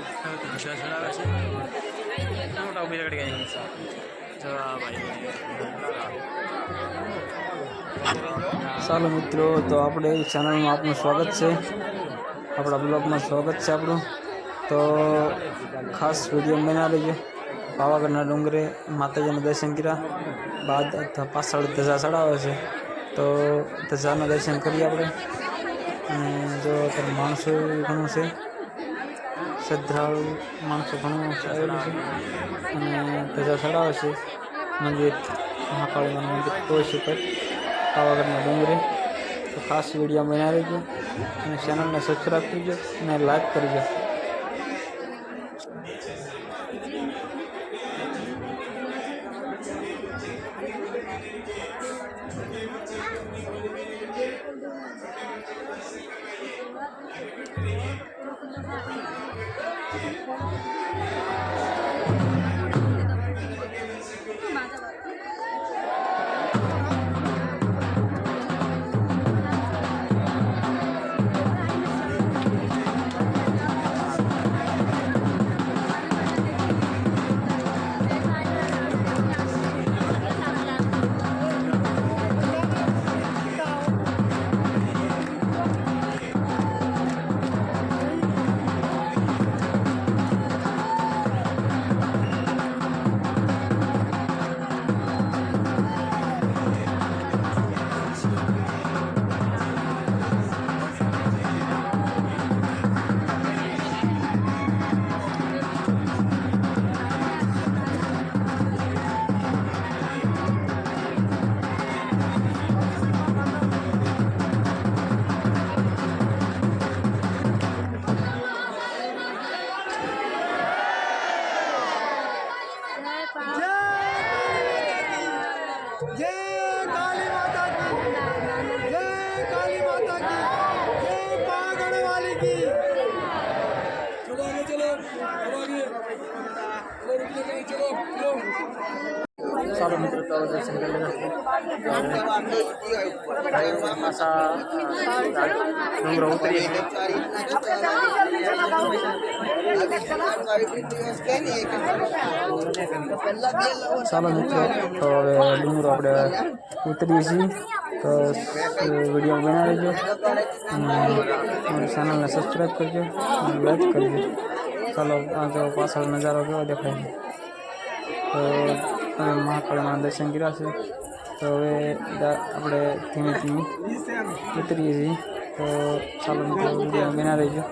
રિક્ષા ચલાવે છે મોટા ઊભી રગડી ગઈ જવા ભાઈ ચાલો મિત્રો તો આપણે ચેનલમાં આપનું સ્વાગત છે આપણા બ્લોગમાં સ્વાગત છે આપણું તો ખાસ વીડિયો બના લેજો પાવાગઢના ડુંગરે માતાજીના દર્શન કર્યા બાદ પાછળ ધજા ચડાવે છે તો ધજાના દર્શન કરીએ આપણે અને જો અત્યારે માણસો ઘણું છે શ્રદ્ધાળુ માણસો ઘણું આવેલું છે. અને ધજા ચડાવે છે. મંદિર મહાકાળીમાનું મંદિર ટોચ ઉપર. પાવાગઢના ડુંગરે. તો ખાસ વીડિયો બનાવી લેજો અને ચેનલને સબસ્ક્રાઈબ કરજો અને લાઈક કરજો. ચાલો મિત્રો તો દર્શન કરી લેજો પાછા ડુંગરો ઉતરીએ ચાલો મિત્રો તો હવે ડુંગરો આપણે ઉતરીએ છીએ તો વીડિયો બનાવી લેજો અને મારી ચેનલને સબસ્ક્રાઈબ કરજો અને લાઈક કરજો ચાલો આ જો પાછળ નજારો કેવો દેખાય છે તો તમે મહાકાળીમાં દર્શન કર્યા છે. તો હવે આપણે ધીમે ધીમે ઉતરીએ છીએ. તો ચાલો મિત્રો વીડિયો બનાવી લેજો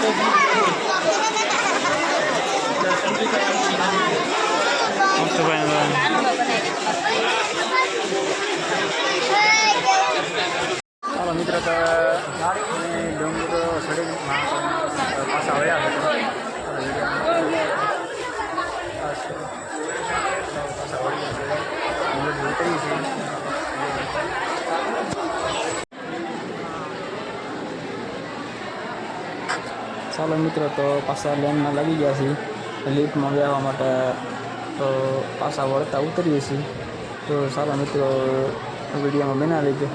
Thank you. ચાલો મિત્રો, તો પાછા લેનમાં લાગી ગયા છીએ. લિફ્ટમાં જવા માટે, તો પાછા વળતા ઉતરીએ છીએ. તો ચાલો મિત્રો, વિડીયોમાં બના લેજો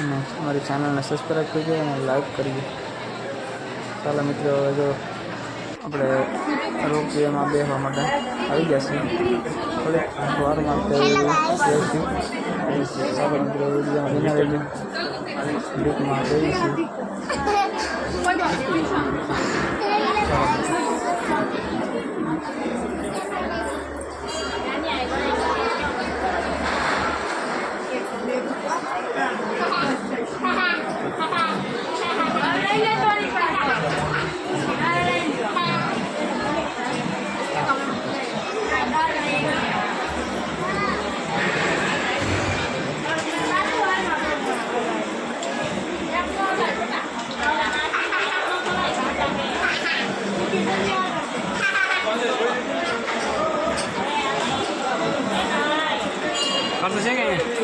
અને અમારી ચેનલને સબસ્ક્રાઈબ કરજો અને લાઈક કરજો. ચાલો મિત્રો, જો આપણે રોપવેમાં બેસવા માટે આવી ગયા છીએ. થોડીક વારમાં ચાલો મિત્રો, વિડીયોમાં બના લેજો લિફ્ટમાં જઈએ છીએ. 对不起，对不起。કરતું છે કે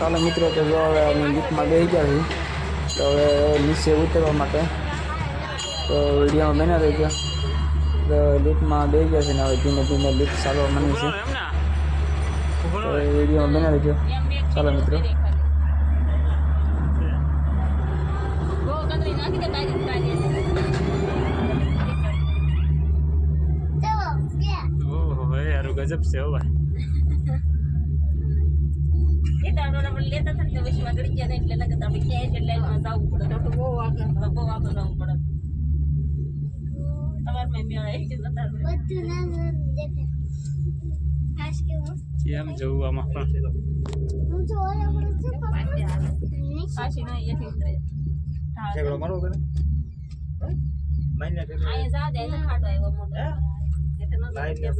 ચાલો મિત્રો, તો જો હવે અમે બેસી ગયા છીએ, તો હવે નીચે ઉતરવા માટે, તો વિડીયોમાં બના ગયા તો લિફ્ટમાં બેસી ગયા છે ને હવે ધીમે ધીમે લિફ્ટ ચાલવા માંડી છે. તો વિડીયોમાં બના ગયો ચાલો મિત્રો. ગજબ છે ભાઈ. એ દાડો આપણે લેતા હતા ને તો પછી આગળ ગયા હતા એટલે લગત આપણે ક્યાંય એટલે લાઈનમાં જવું પડે તો બહુ આગળ બહુ આગળ જવું પડે તમારે મેં મેળા એક જતા કેમ જવું આમાં પણ પાછી ના અહીંયાથી ઉતરે ઠેકડો મારો કરે માઈને ઠેકડો અહીંયા જા જાય તો ખાડો આવ્યો મોટો એટલે ન લાઈન ને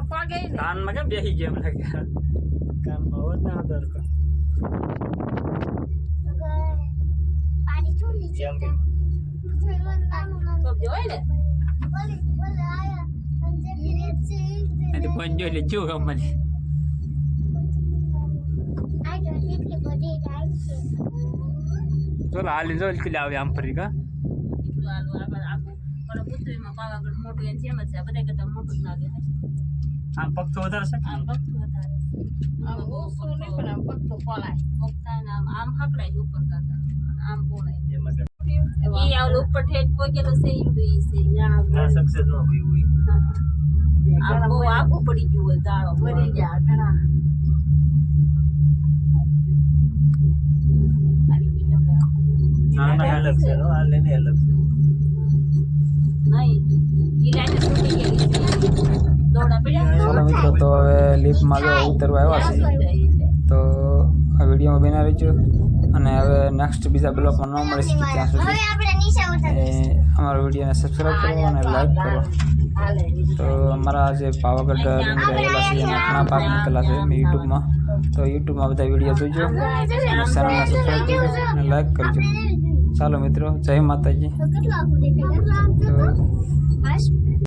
ભાઈ કાનમાં કેમ બેસી ગયા મને કાનમાં હોત ના દર જેમ કે તો જોઈ કોઈ જો મને ચાલો હાલી જો આવે આમ ફરી કા મોટું એની જેમ છે બધા કરતા મોટું જ લાગે આમ પગ તો વધારે છે આમ પગ આમ ઓછું નહીં પણ આમ ભક્તું પલાય. ભક્તા આમ આમ હકડાય ઉપર કરતા આમ પોળાય એમાં કે ઈ ઉપર ઠેઠ પોકેલો છે ઈવડું ઈ છે ના સક્સેસ ન હોય હોય આમ બહુ પડી ગયું હોય ગાળો મરી ગયા ઘણા. ના ના અલગ છે અલગ છે નહીં ઈ લાઈને તૂટી ગયેલી છે દોડા પડ્યા ચાલો મિત્રો તો હવે લિફ્ટમાં જો ઉતરવા આવ્યા છે તો આ વિડીયોમાં બેના રહેજો. અને હવે નેક્સ્ટ બીજા બ્લોગમાં ન મળી શકે ત્યાં સુધી એ અમારા વિડીયોને સબસ્ક્રાઈબ કરો અને લાઈક કરો. તો અમારા જે પાવાગઢ આવેલા છે એના ઘણા ભાગ મૂકેલા છે મેં યુટ્યુબમાં. તો યુટ્યુબમાં બધા વીડિયો જોઈજો અને ચેનલને સબસ્ક્રાઈબ કરજો અને લાઈક કરજો. ચાલો મિત્રો જય માતાજી.